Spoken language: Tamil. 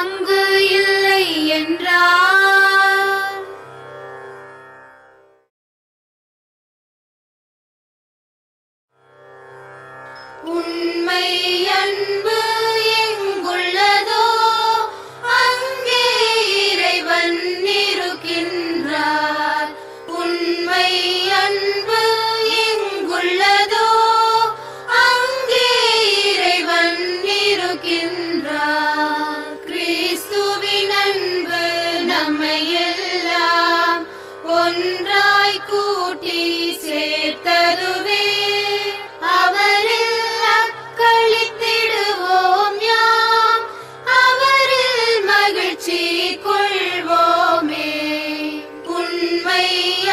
பங்கு இல்லை என்றார். உண்மை Hey!